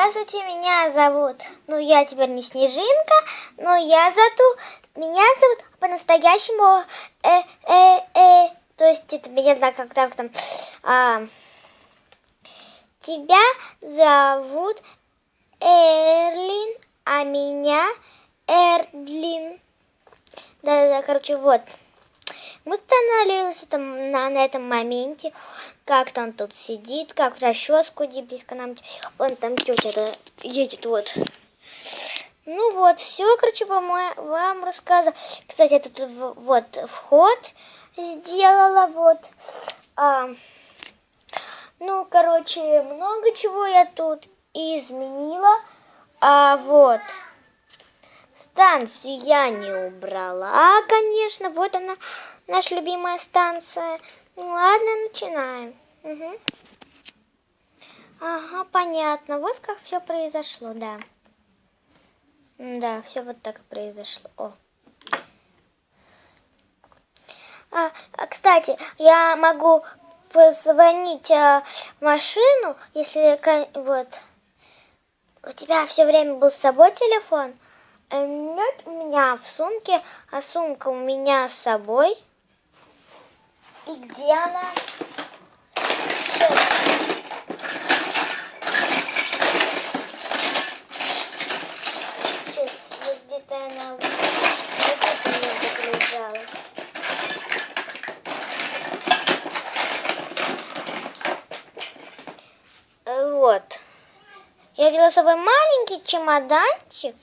Здравствуйте, меня зовут, ну я теперь не Снежинка, но я зову, меня зовут по-настоящему, э, э, э, то есть это меня так как так там, а, тебя зовут Эрлин, а меня Эрдлин. Да-да-да, короче, вот. Мы остановились там, на, на этом моменте, как там тут сидит, как расческу близко нам. Вон там тетя едет, вот. Ну вот, все, короче, вам, вам рассказывала. Кстати, я тут вот вход сделала, вот. А, ну, короче, много чего я тут изменила. А вот станцию я не убрала, конечно. Вот она, наша любимая станция. Ну, ладно, начинаем. Угу. Ага, понятно. Вот как все произошло, да. Да, все вот так произошло. О. А, а, кстати, я могу позвонить а, машину, если вот у тебя все время был с собой телефон. Нет, у меня в сумке, а сумка у меня с собой. И где она? Сейчас. Вот где-то она вот мне лежала. Вот. Я взяла с собой маленький чемоданчик,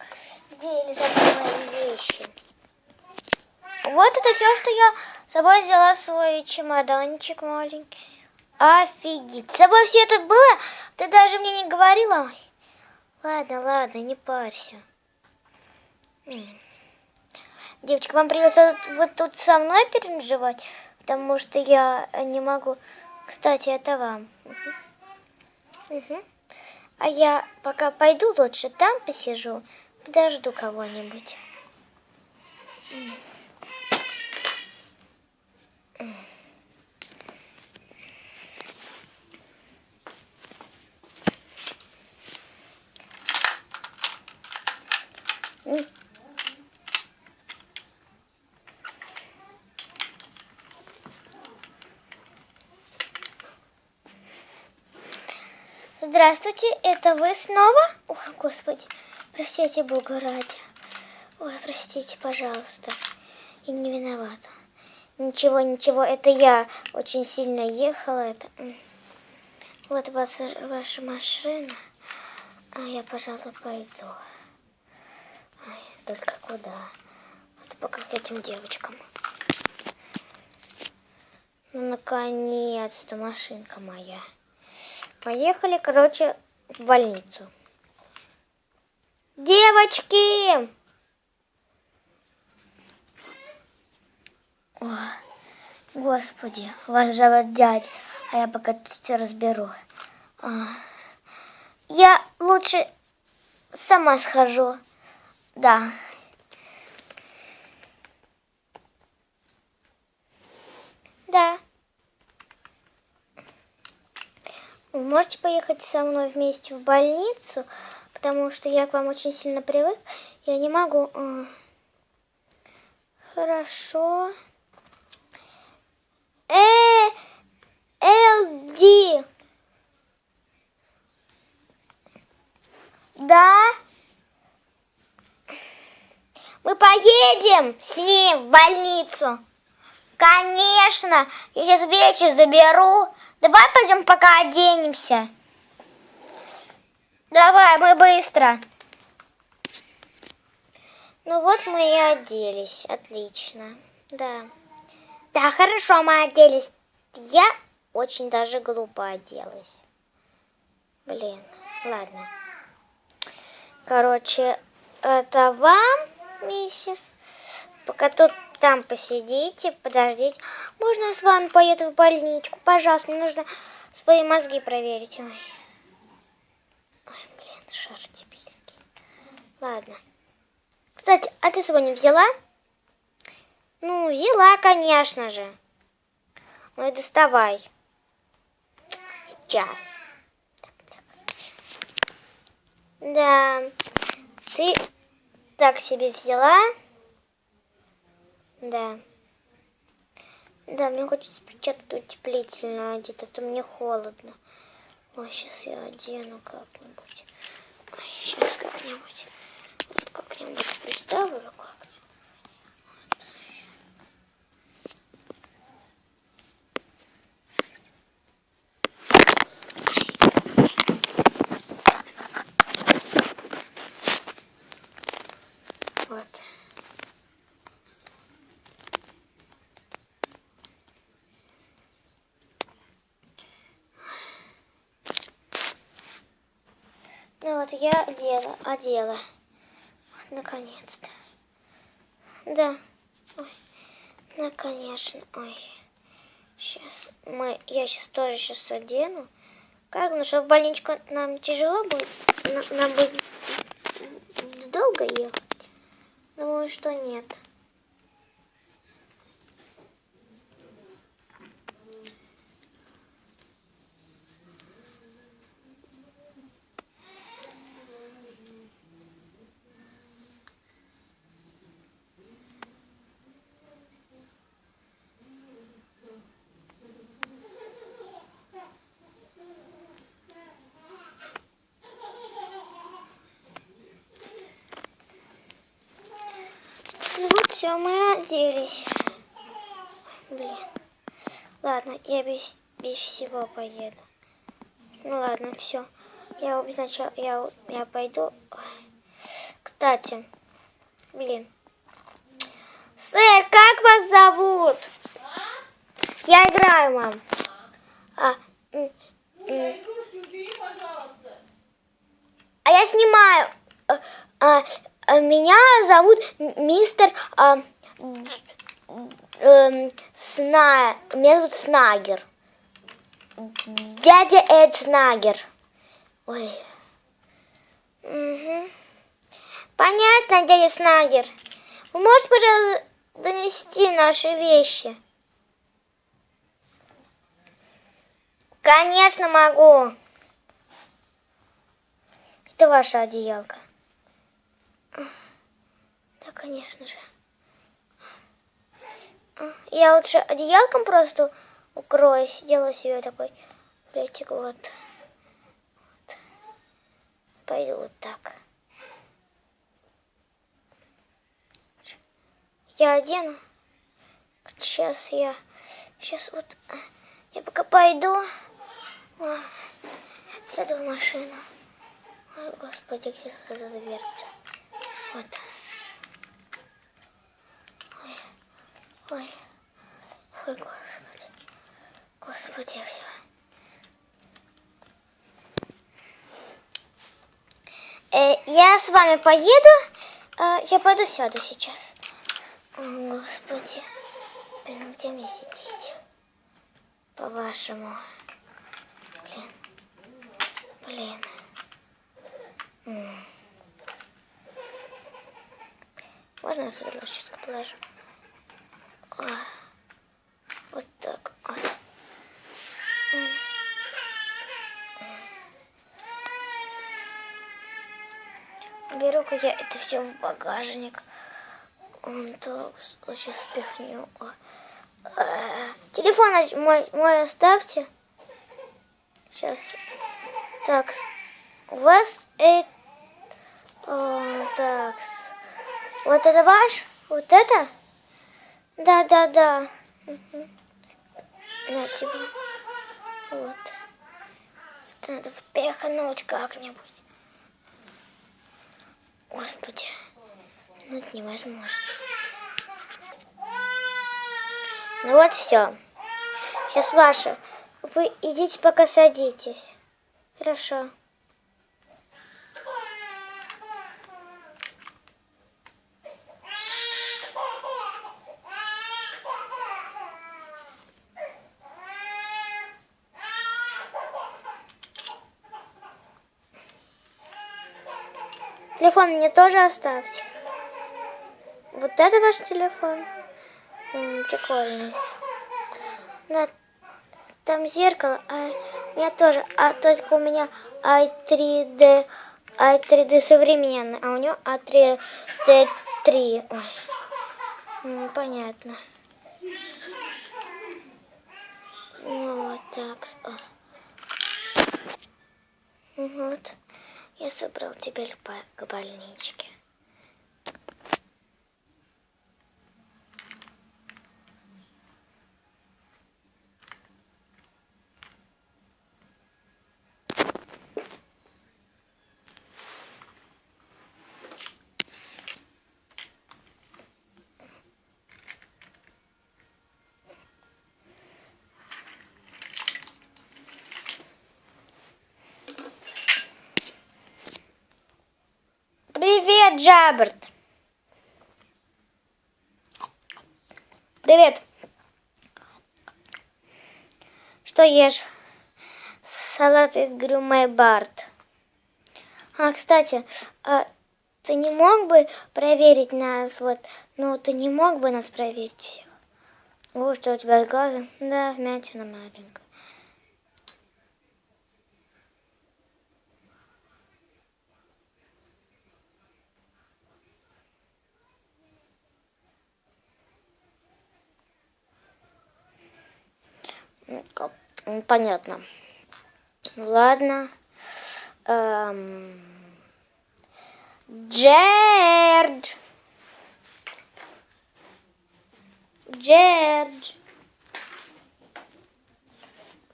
где лежат мои вещи. Вот это все, что я с собой взяла свой чемоданчик маленький. Офигеть. С собой все это было? Ты даже мне не говорила? Ладно, ладно, не парься. Девочка, вам придется вот тут со мной переживать, потому что я не могу. Кстати, это вам. Угу. Угу. А я пока пойду лучше там посижу, подожду кого-нибудь. Здравствуйте, это вы снова? Ой, Господи, простите Бога ради. Ой, простите, пожалуйста. Я не виновата. Ничего, ничего, это я очень сильно ехала. Это... Вот ваша, ваша машина. А я, пожалуй, пойду. Ой, только куда? Вот пока к этим девочкам. Ну, наконец-то машинка моя. Поехали, короче, в больницу. Девочки! О, господи, вас зовут дядь, а я пока тут все разберу. А, я лучше сама схожу. Да. Да. Вы можете поехать со мной вместе в больницу, потому что я к вам очень сильно привык. Я не могу. А. Хорошо. Э, Элди. Да? Мы поедем с ним в больницу. Конечно, я сейчас вещи заберу. Давай пойдем пока оденемся. Давай, мы быстро. Ну вот мы и оделись. Отлично. Да. Да, хорошо, мы оделись. Я очень даже глупо оделась. Блин, ладно. Короче, это вам, миссис. Пока тут там посидите, подождите. Можно я с вами поеду в больничку? Пожалуйста, мне нужно свои мозги проверить. Ой, шар дебильский. Ладно. Кстати, а ты сегодня взяла? Ну, взяла, конечно же. Ну и доставай. Сейчас. Да. Ты так себе взяла? Да. Да, мне хочется перчатки утеплительно одеть, а то мне холодно. Ой, сейчас я одену как-нибудь. Сейчас как-нибудь. Вот как-нибудь представлю как Вот. Ну вот я одела, одела. Наконец-то. Да. Ой. Ну, конечно. Ой. Сейчас мы, я сейчас тоже сейчас одену. Как, ну что в больничку нам тяжело будет? Нам, нам будет долго ехать? Думаю, что нет. Ну вот все, мы оделись. Блин. Ладно, я без, без всего поеду. Ну ладно, все. Я сначала я, я пойду. Кстати, блин. Сэр, как вас зовут? Я играю, мам. А, а я снимаю. А, а, меня зовут мистер а, эм, Сна... Меня зовут Снагер. Дядя Эд Снагер. Ой. Мгм. Понятно, дядя Снагер. Вы можете, пожалуйста, донести наши вещи? Конечно, могу. Это ваша одеялка. Конечно же. Я лучше одеялком просто укроюсь. Делаю себе такой плетик вот. Вот. Пойду вот так. Я одену. Сейчас я... Сейчас вот... а, Я пока пойду. О, Сяду в машину. Ой, господи, где тут эта дверца? Вот. Ой, ой, господи. Господи, все. Э, я с вами поеду. Э, я пойду сяду сейчас. О, господи. Блин, где мне сидеть? По-вашему. Блин. Блин. Можно я сюда ложечку положу? Вот так. Беру-ка я это все в багажник. Он так, сейчас спихню. Э, Телефон мой, мой оставьте. Сейчас. Так. У вас э, о, так. Вот это ваш? Вот это? Да, да, да. Мгм. На тебе. Вот. Надо впихнуть как-нибудь. Господи. Ну это невозможно. Ну вот все. Сейчас ваше. Вы идите пока садитесь. Хорошо. Телефон мне тоже оставьте. Вот это ваш телефон? М, прикольный. Да, там зеркало, а у меня тоже, а только у меня i3D А3D современный, а у него А3D3. Ой. Ну, понятно. Вот так. О. Вот. Я собрал по- к больничке. Привет, Джаберт. Привет. Что ешь? Салат из грюме Барт. А, кстати, а ты не мог бы проверить нас, вот, ну, ты не мог бы нас проверить всех? О, что у тебя с глазом? Да, вмятина маленькая. Понятно. Ладно. Эм, Джердж. Джердж.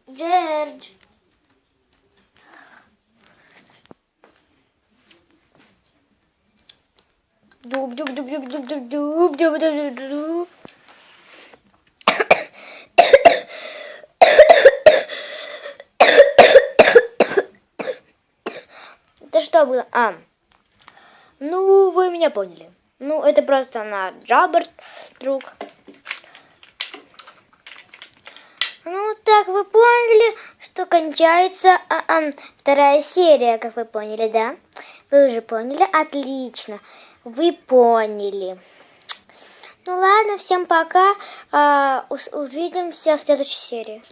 Джердж. Дуб, было? А, ну, вы меня поняли. Ну, это просто на Джаберт, друг. Ну, так вы поняли, что кончается а, а, вторая серия, как вы поняли, да? Вы уже поняли? Отлично. Вы поняли. Ну ладно, всем пока. А, увидимся в следующей серии.